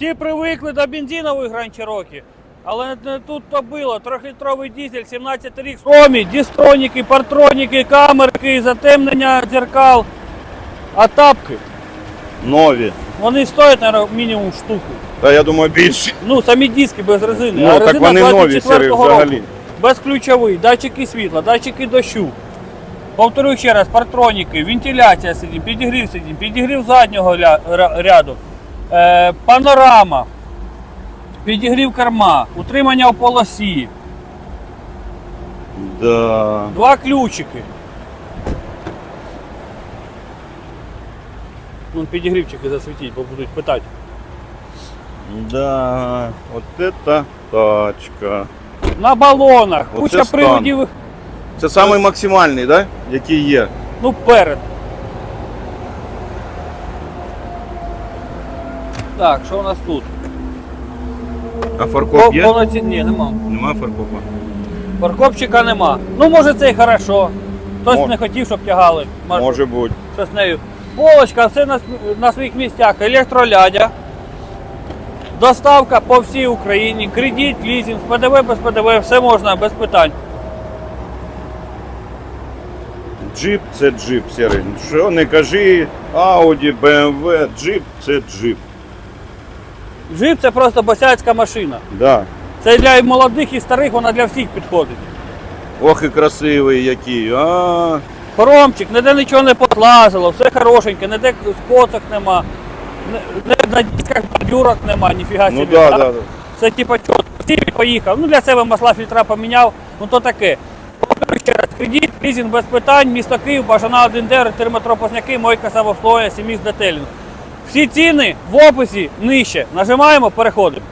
Всі привикли до бензинових Cherokee, але не тут то було. Трьохлітровий дизель, 17 рік, сомі, дістроніки, партроніки, камерки, затемнення дзеркал, а тапки. Нові. Вони стоять, мабуть, мінімум штуку. Та я думаю більше. Ну, самі диски без резини. Ну, а так резина вони нові 24-го сири року. взагалі. Безключовий, датчики світла, датчики дощу. Повторюю ще раз, партроніки, вентиляція сидінь, підігрів сидінь, підігрів заднього ля- ра- ряду, е, панорама, підігрів керма, утримання в полосі, Да. два ключики. Ну, підігрівчики засвітіть, бо будуть питати. Да. От это тачка. На балонах, Оце куча стан. приводів, Це самий максимальний, да? який є. ну перед. Так, що у нас тут? А фаркоп є? Повноцінні, ні, нема. Нема фаркопа. Парковчика нема. Ну, може, це і хорошо. Хтось Мож- не хотів, щоб тягали. Може, Може бути. що з нею. Полочка, все на, с- на своїх місцях. Електролядя. Доставка по всій Україні. Кредит, лізинг, ПДВ без ПДВ, все можна без питань. Джип це джип, сірий. Що не кажи, Audi, BMW, джип це джип. Джип це просто босяцька машина. Да. Це для і молодих і старих, вона для всіх підходить. Ох і красивий який. А, Хромчик, ніде нічого не подлазило, все хорошеньке, ніде скоцок нема, ні на дисках бордюрок нема, ніфіга ну собі. да, так? да, да. Це типа чот. Стиль поїхав. Ну для себе масла фільтра поміняв, ну то таке. Повторюю ще раз, кредит, лізинг без питань, місто Київ, бажана 1D, термотропозняки, мойка самовслоя, сіміс детелінг. Всі ціни в описі нижче. Нажимаємо, переходимо.